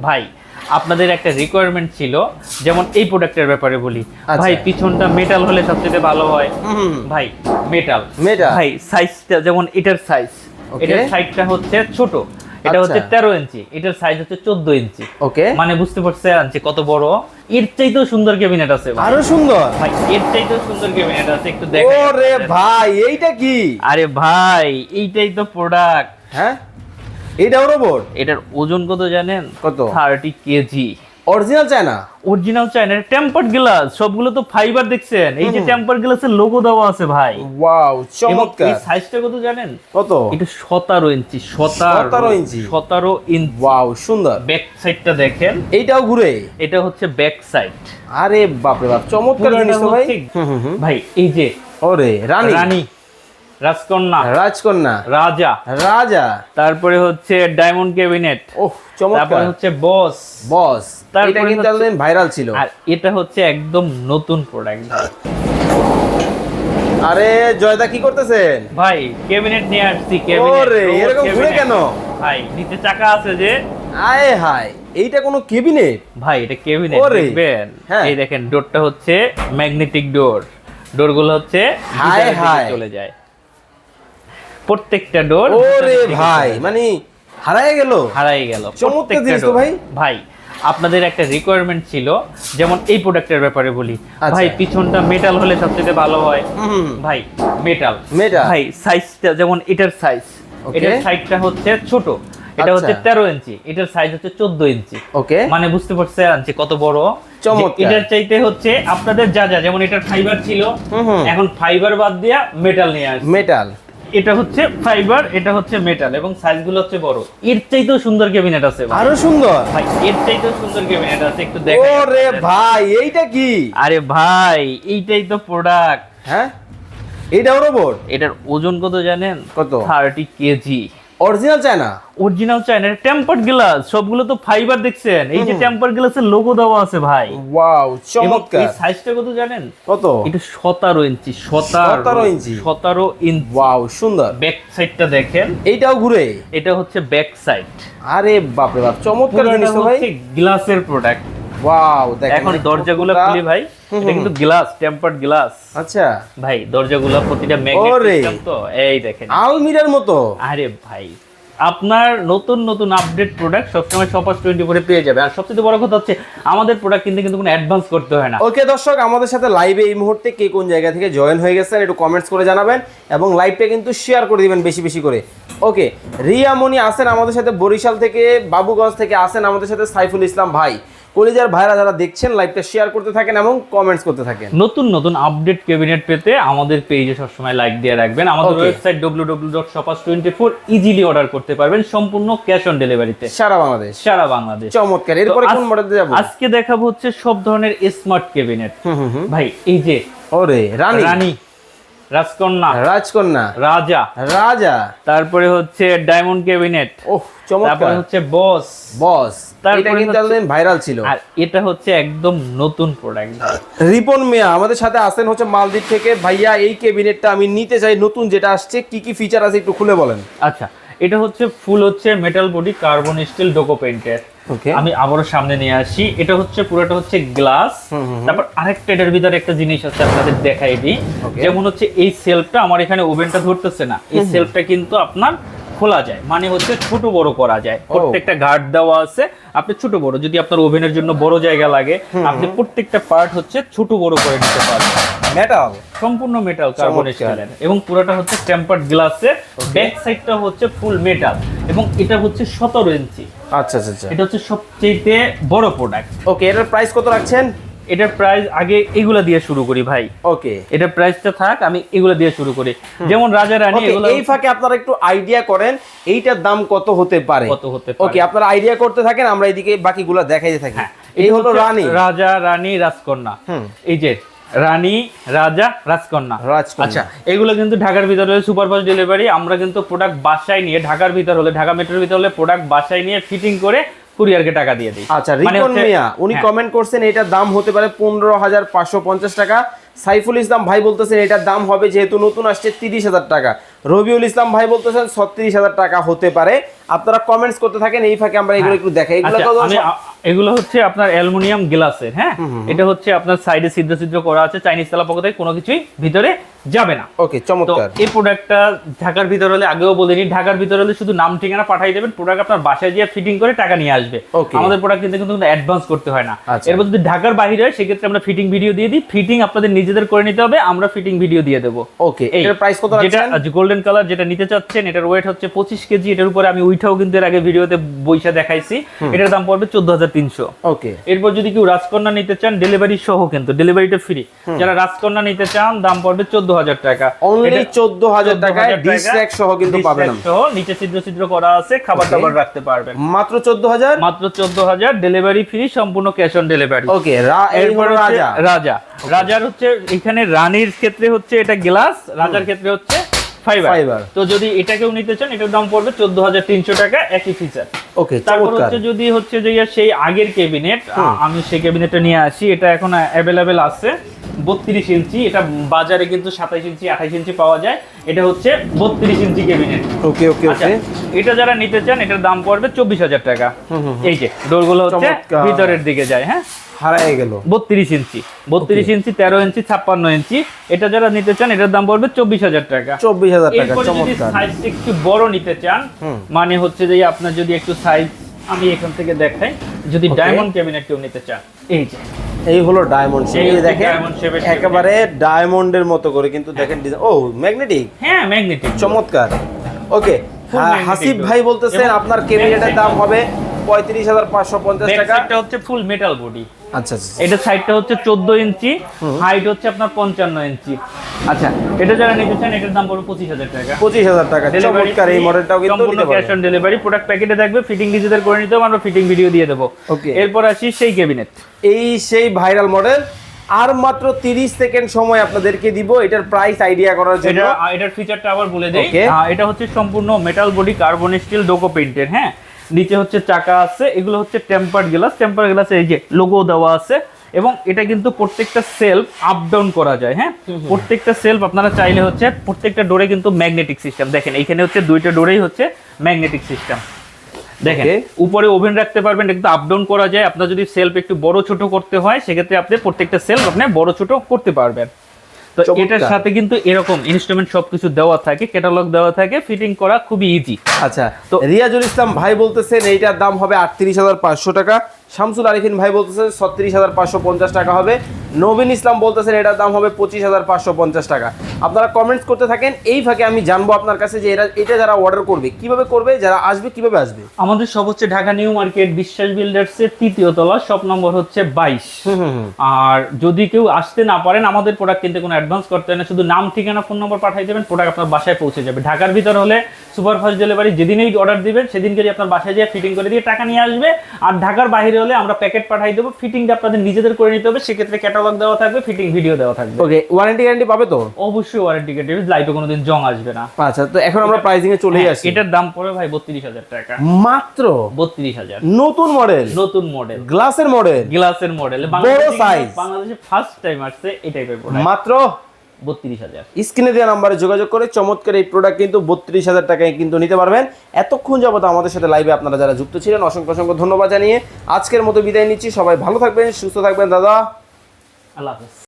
ভাই আপনাদের একটা রিকোয়ারমেন্ট ছিল যেমন এই প্রোডাক্টের ব্যাপারে বলি। আচ্ছা। ভাই পিছনটা মেটাল হলে সবচেয়ে ভালো হয়। ভাই মেটাল Metal? ভাই সাইজটা যেমন এটার সাইজ এটার সাইজটা হচ্ছে ছোট। এটা হচ্ছে আচ্ছা। তেরো ইঞ্চি। এটার সাইজ হচ্ছে চোদ্দ ইঞ্চি। ওকে মানে বুঝতে পারছেন যে কত বড়? এর চাইতেও সুন্দর ক্যাবিনেট আছে। আরও সুন্দর? ভাই এর চাইতেও সুন্দর ক্যাবিনেট আছে একটু দেখেন। ওরে ভাই এইটা কি? আরে ভাই এইটাই তো প্রোডাক্ট হ্যাঁ? এইটাও রোবট এটার ওজন কত জানেন? কত? Thirty KG original China original China tempered glass সবগুলো তো ফাইবার দেখছেন। এই যে টেম্পার্ড গ্লাসের লোগো দেওয়া আছে ভাই। ওয়াও চমৎকার এই সাইজটা কত জানেন? কত? এটা সতেরো ইঞ্চি সতেরো। 17 ইঞ্চি। সতেরো ইঞ্চি। ওয়াও সুন্দর। ব্যাক সাইডটা দেখেন। এইটাও ঘুরে? এটা হচ্ছে ব্যাক সাইড আরে বাপরে বাপ চমৎকার জিনিস ভাই। ভাই এই যে ওরে রানী। রানী। রাজকন্যা। রাজকন্যা। রাজা। রাজা। তারপরে হচ্ছে ডায়মন্ড ক্যাবিনেট ওহ তারপরে চমৎকার হচ্ছে বস বস এটা কিন্তু এতদিন ভাইরাল ছিল। আর এটা হচ্ছে একদম নতুন প্রোডাক্ট আরে জয়দা কি করতেছেন? ভাই ক্যাবিনেট নিয়ে আসছি ওরে এরকম ঘুরে কেন? ভাই নিচে চাকা আছে যে। আয় হায় এইটা কোনো কেবিনেট ভাই এটা ক্যাবিনেট ওরে, দেখবেন? হ্যাঁ। এই দেখেন ডোরটা হচ্ছে ম্যাগনেটিক ডোর ডোরগুলো হচ্ছে দিকে হায়। চলে যায়। প্রত্যেকটা ডোর ওরে ভাই মানে হারায় গেল? হারাই গেল। চমৎকার প্রত্যেকটা তো ভাই। ভাই আপনাদের একটা রিকোয়ারমেন্ট ছিল যেমন এই প্রোডাক্টের ব্যাপারে বলি। আচ্ছা। ভাই পিছনটা মেটাল হলে সবচেয়ে ভালো হয়। ভাই মেটাল Metal? ভাই সাইজটা যেমন এটার সাইজ. এটার সাইজটা হচ্ছে ছোট। এটা আচ্ছা। হচ্ছে তেরো ইঞ্চি। এটার সাইজ হচ্ছে চোদ্দ ইঞ্চি। ওকে মানে বুঝতে পারছেন যে কত বড়। চমৎকার। এটার চাইতে হচ্ছে আপনাদের যা যা যেমন এটার ফাইবার ছিল। এখন ফাইবার বাদ দিয়া মেটাল নিয়ে আসছে। মেটাল এটা হচ্ছে ফাইবার এটা হচ্ছে মেটাল এবং সাইজগুলো হচ্ছে বড়। এর চাইতেও সুন্দর ক্যাবিনেট আছে। আরও সুন্দর? ভাই এর চাইতেও সুন্দর ক্যাবিনেট আছে একটু দেখো ওরে ভাই এইটা কি? আরে ভাই এইটাই তো প্রোডাক্ট হ্যাঁ? এটা রোবট এটার ওজন কত জানেন? কত? Thirty KG original China original China tempered glass সবগুলো তো ফাইবার দেখছেন। এই যে টেম্পার্ড গ্লাসের লোগো দেওয়া আছে ভাই। ওয়াও চমৎকার এই সাইজটা কত জানেন? কত? এটা সতেরো ইঞ্চি সতেরো 17 ইঞ্চি। সতেরো ইঞ্চি। ওয়াও সুন্দর। ব্যাক সাইডটা দেখেন। এইটাও ঘুরে? এটা হচ্ছে ব্যাক সাইড আরে বাপরে বাপ চমৎকার জিনিস ভাই। গ্লাসের প্রোডাক্ট ওয়াও দেখেন এখন দরজাগুলো খুলি ভাই। এটা কিন্তু গ্লাস টেম্পার্ড গ্লাস আচ্ছা। ভাই দরজাগুলো প্রতিটা ম্যাগনেট সিস্টেম তো এই দেখেন। আলমিরার মতো। আরে ভাই আপনার নতুন নতুন আপডেট প্রোডাক্ট সবসময় সপাস টোয়েন্টি করে পেয়ে যাবে। আর সবচেয়ে বড় কথা হচ্ছে আমাদের প্রোডাক্ট কিনতে কিন্তু কোনো অ্যাডভান্স করতে হয় না। ওকে দর্শক আমাদের সাথে লাইভে এই মুহূর্তে কে কোন জায়গা থেকে জয়েন হয়ে গেছেন একটু কমেন্টস করে জানাবেন এবং লাইভটা কিন্তু শেয়ার করে দিবেন বেশি বেশি করে। ওকে রিয়া মনি আসেন আমাদের সাথে বরিশাল থেকে বাবুগঞ্জ থেকে আসেন আমাদের সাথে সাইফুল ইসলাম ভাই। কলিজার ভাইরা যারা দেখছেন লাইভটা শেয়ার করতে থাকেন এবং কমেন্টস করতে থাকেন। নতুন নতুন আপডেট ক্যাবিনেট পেতে আমাদের পেজে সবসময় লাইক দিয়ে রাখবেন। আমাদের. ওয়েবসাইট www.shopas24 ইজিলি অর্ডার করতে পারবেন সম্পূর্ণ ক্যাশ অন ডেলিভারিতে সারা বাংলাদেশ। সারা বাংলাদেশ। চমৎকার। এরপরে কোন মডেল যাব? আজকে দেখাবো হচ্ছে সব ধরনের স্মার্ট ক্যাবিনেট। ভাই এই যে ওরে রানী। রানী রাজকন্যা রাজকন্যা। রাজা। রাজা। তারপরে হচ্ছে ডায়মন্ড ক্যাবিনেট ওহ তারপরে চমৎকার হচ্ছে বস বস তারপরে এটা কিন্তু এতদিন ভাইরাল ছিল। আর এটা হচ্ছে একদম নতুন প্রোডাক্ট রিপন মিয়া আমাদের সাথে আসেন হচ্ছে মালদ্বীপ থেকে। ভাইয়া এই ক্যাবিনেটটা আমি নিতে চাই। নতুন যেটা আসছে কি কি ফিচার আছে একটু খুলে বলেন। আচ্ছা এটা হচ্ছে ফুল হচ্ছে metal body carbon steel duco পেইন্টের okay আমি আবারও সামনে নিয়ে আসি। এটা হচ্ছে পুরোটা হচ্ছে গ্লাস তারপর আরেকটা এটার ভিতরে একটা জিনিস আছে আপনাদের দেখাই দিই। যেমন হচ্ছে এই সেলফটা আমার এখানে ওভেনটা ধরতেছে না। এই সেলফটা কিন্তু আপনার খোলা যায়। মানে হচ্ছে ছোট বড় করা যায়। প্রত্যেকটা গার্ড দেওয়া আছে। আপনি ছোট বড় যদি আপনার ওভেনের জন্য বড় জায়গা লাগে আপনি প্রত্যেকটা পার্ট হচ্ছে ছোট বড় করে নিতে পারবেন। মেটাল সম্পূর্ণ মেটাল কার্বন। স্টিলের এবং পুরোটা হচ্ছে টেম্পার্ড গ্লাসের ব্যাক সাইডটা হচ্ছে ফুল মেটাল এবং এটা হচ্ছে সতেরো ইঞ্চি আচ্ছা আচ্ছা আচ্ছা। এটা হচ্ছে সবচেয়ে বড় প্রোডাক্ট ওকে এটার প্রাইস কত রাখছেন? এটার প্রাইস আগে এগুলা দিয়ে শুরু করি ভাই। ওকে এটার প্রাইসটা থাক আমি এগুলা দিয়ে শুরু করি। যেমন রাজা রানী এগুলো এই ফাঁকে আপনারা একটু আইডিয়া করেন এইটার দাম কত হতে পারে? কত হতে পারে। ওকে আপনারা আইডিয়া করতে থাকেন আমরা এইদিকে বাকিগুলো দেখাইতে থাকি। হ্যাঁ এই হলো রানী। রাজা রানী রাজকন্যা। এই যে রানী রাজা রাজকন্যা। আচ্ছা এগুলো কিন্তু ঢাকার ভিতরে হলে সুপার ফাস্ট ডেলিভারি আমরা কিন্তু প্রোডাক্ট বাসায় নিয়ে ঢাকার ভিতর হলে ঢাকা মেট্রোর ভিতর হলে প্রোডাক্ট বাসায় নিয়ে ফিটিং করে কুরিয়ারকে টাকা দিয়ে দিই। আচ্ছা মানে রিপন মিয়া উনি হ্যাঁ। কমেন্ট করছেন এটার দাম হতে পারে পনেরো হাজার পাঁচশো পঞ্চাশ টাকা। সাইফুল ইসলাম ভাই বলতেছেন এটার দাম হবে যেহেতু নতুন আসছে তিরিশ হাজার টাকা। রবিউল ইসলাম ভাই বলতেছেন ছত্রিশ হাজার টাকা হতে পারে। আপনারা কমেন্টস করতে থাকেন এই ফাঁকে আমরা এগুলো একটু দেখাই। এগুলো আচ্ছা, এগুলো হচ্ছে আপনার অ্যালুমিনিয়াম গ্লাসের হ্যাঁ? এটা হচ্ছে আপনার সাইডে ছিদ্র ছিদ্র করা আছে চাইনিজ তেলা থেকে কোনো কিছুই ভিতরে যাবে না। ওকে চমৎকার। এই প্রোডাক্টটা ঢাকার ভিতরে হলে আগেও বলিনি ঢাকার ভিতরে হলে শুধু নাম ঠিকানা পাঠিয়ে দেবেন প্রোডাক্ট আপনার বাসায় গিয়ে ফিটিং করে টাকা নিয়ে আসবে। আমাদের প্রোডাক্ট কিন্তু কিন্তু অ্যাডভান্স করতে হয় না। আচ্ছা। এরপর যদি ঢাকার বাইরে হয় সেক্ষেত্রে আমরা ফিটিং ভিডিও দিয়ে দিই ফিটিং আপনাদের নিজেদের করে নিতে হবে আমরা ফিটিং ভিডিও দিয়ে দেবো। ওকে এটার প্রাইস কত যেটা গোল্ডেন কালার যেটা নিতে চাচ্ছেন এটার ওয়েট হচ্ছে পঁচিশ কেজি এটার উপরে আমি উইঠাও কিন্তু এর আগে ভিডিওতে বইসা দেখাইছি। এটার দাম পড়বে চোদ্দ হাজার তিনশো। ওকে এরপর যদি কেউ রাজকন্যা নিতে চান ডেলিভারি সহ কিন্তু ডেলিভারিটা ফ্রি যারা রাজকন্যা নিতে চান দাম পড়বে চোদ্দ হাজার টাকা। অনলি চোদ্দ হাজার টাকায় 14,000 টাকা, সহ কিন্তু পাবেন। সহ নিচে ছিদ্র ছিদ্র করা আছে খাবার. টাবার রাখতে পারবেন। মাত্র চোদ্দ হাজার মাত্র চোদ্দ হাজার ডেলিভারি ফ্রি সম্পূর্ণ ক্যাশ অন ডেলিভারি ওকে এরপর রাজা। রাজা। রাজার হচ্ছে এখানে রানীর ক্ষেত্রে হচ্ছে এটা গ্লাস রাজার ক্ষেত্রে হচ্ছে ফাইবার। তো যদি এটাকেও নিতে চান এটার দাম পড়বে চোদ্দ হাজার তিনশো টাকা একই ফিচার ওকে তারপর হচ্ছে যদি হচ্ছে যে সেই আগের ক্যাবিনেট আমি সেই ক্যাবিনেটটা নিয়ে আসি এটা এখন অ্যাভেলেবেল আছে। বত্রিশ ইঞ্চি এটা বাজারে কিন্তু সাতাইশ ইঞ্চি আঠাইশ ইঞ্চি পাওয়া যায়। এটা হচ্ছে বত্রিশ ইঞ্চি ক্যাবিনেট। ওকে ওকে আচ্ছা ওকে। এটা যারা নিতে চান এটার দাম পড়বে চব্বিশ হাজার টাকা। এই যে ডোরগুলো হচ্ছে ভিতরের দিকে যায় হ্যাঁ? হারাই গেল। বত্রিশ ইঞ্চি বত্রিশ ইঞ্চি তেরো ইঞ্চি ছাপ্পান্ন ইঞ্চি। এটা যারা নিতে চান এটার দাম পড়বে চব্বিশ হাজার টাকা। চব্বিশ হাজার টাকা যদি একটু বড় নিতে চান মানে হচ্ছে যে আপনার যদি একটু সাইজ আমি এখান থেকে দেখাই যদি ডায়মন্ড ক্যাবিনেট কেউ নিতে চান এই যে এই হলো ডায়মন্ড শেপ এই দেখেন একেবারে ডায়মন্ডের মতো করে কিন্তু দেখেন ডিজাইন ও ম্যাগনেটিক হ্যাঁ ম্যাগনেটিক চমৎকার। ওকে হাসিব ভাই বলতেছেন আপনার কেবিনেটের দাম হবে পঁয়ত্রিশ হাজার পাঁচশো পঞ্চাশ টাকা। এটা হচ্ছে ফুল মেটাল বডি আচ্ছা আচ্ছা এটা সাইডটা হচ্ছে চোদ্দ ইঞ্চি হাইট হচ্ছে আপনার পঞ্চান্ন ইঞ্চি। আচ্ছা এটা যারা নিতে চান এটার দাম পড়বে পঁচিশ হাজার টাকা। পঁচিশ হাজার টাকা। চমৎকার এই মডেলটাও কিন্তু ক্যাশ অন ডেলিভারি প্রোডাক্ট প্যাকেটে থাকবে ফিটিং নিজেদের করে নিতে আমরা ফিটিং ভিডিও দিয়ে দেবো। Okay. এরপর আসি সেই ক্যাবিনেট এই সেই ভাইরাল মডেল আর মাত্র তিরিশ সেকেন্ড সময় আপনাদেরকে দিব এটার প্রাইস আইডিয়া করার জন্য। এটা এটার ফিচারটা আবার বলে দেই। এটা হচ্ছে সম্পূর্ণ metal body carbon steel duco পেইন্টের হ্যাঁ? নিচে হচ্ছে চাকা আছে এগুলো হচ্ছে টেম্পার্ড গ্লাস টেম্পার গ্লাসে এই যে লোগো দেওয়া আছে এবং এটা কিন্তু প্রত্যেকটা সেলফ আপ ডাউন করা যায় হ্যাঁ? প্রত্যেকটা সেলফ আপনারা চাইলে হচ্ছে প্রত্যেকটা ডোরে কিন্তু ম্যাগনেটিক সিস্টেম দেখেন এখানে হচ্ছে দুইটা ডোরেই হচ্ছে ম্যাগনেটিক সিস্টেম দেখেন উপরে ওভেন রাখতে পারবেন একটু আপ ডাউন করা যায় আপনার যদি সেলফ একটু বড় ছোট করতে হয় সেক্ষেত্রে আপনি প্রত্যেকটা সেলফ আপনি বড় ছোট করতে পারবেন। তো এটার সাথে কিন্তু এরকম ইনস্ট্রুমেন্ট সবকিছু দেওয়া থাকে ক্যাটালগ দেওয়া থাকে ফিটিং করা খুবই ইজি আচ্ছা তো রিয়াজুল ইসলাম ভাই বলতেছেন এইটার দাম হবে আটত্রিশ হাজার পাঁচশো টাকা। শামসুল আরিফিন ভাই বলতেছেন ছত্রিশ হাজার পাঁচশো পঞ্চাশ টাকা হবে। নবীন ইসলাম বলতেছেন এটার দাম হবে পঁচিশ হাজার পাঁচশো পঞ্চাশ টাকা। আপনারা কমেন্টস করতে থাকেন এই ফাঁকে আমি জানব আপনার কাছে যে এরা এটা যারা অর্ডার করবে কীভাবে করবে যারা আসবে কীভাবে আসবে? আমাদের সব হচ্ছে Dhaka new market Biswas builders এর তৃতীয় তলা শপ নম্বর হচ্ছে বাইশ। আর যদি কেউ আসতে না পারেন আমাদের প্রোডাক্ট কিনতে কোনো অ্যাডভান্স করতে হয় না শুধু নাম ঠিকানা ফোন নম্বর পাঠিয়ে দেবেন প্রোডাক্ট আপনার বাসায় পৌঁছে যাবে। ঢাকার ভিতর হলে সুপারফাস্ট ডেলিভারি যেদিনেই অর্ডার দিবেন সেদিনকে আপনার বাসায় যেয়ে ফিটিং করে দিয়ে টাকা নিয়ে আসবে। আর ঢাকার বাইরে হলে আমরা প্যাকেট পাঠিয়ে দেবো ফিটিংটা আপনাদের নিজেদের করে নিতে হবে সেক্ষেত্রে ক্যাটালগ দেওয়া থাকবে ফিটিং ভিডিও দেওয়া থাকবে। ওকে ওয়ারেন্টি গ্যারান্টি পাবে তো? অবশ্যই ওয়ারেন্টি গ্যারান্টি লাইটে কোনোদিন জং আসবে না। আচ্ছা তো এখন আমরা প্রাইসিং এ চলেই হ্যাঁ, আসি। এটার দাম পড়ে ভাই বত্রিশ হাজার টাকা। মাত্র? বত্রিশ হাজার। নতুন মডেল নতুন মডেল গ্লাসের মডেল গ্লাসের মডেল size। বাংলাদেশে ফার্স্ট টাইম আসছে এই টাইপের প্রোডাক্ট মাত্র? বত্রিশ হাজার। স্ক্রিনে দেওয়া নাম্বারে যোগাযোগ করে চমৎকার এই প্রোডাক্ট কিন্তু বত্রিশ হাজার টাকায় কিন্তু নিতে পারবেন। এতক্ষণ যাবত আমাদের সাথে লাইভে আপনারা যারা যুক্ত ছিলেন অসংখ্য অসংখ্য ধন্যবাদ জানিয়ে আজকের মতো বিদায় নিচ্ছি। সবাই ভালো থাকবেন সুস্থ থাকবেন। দাদা। আল্লাহ হাফেজ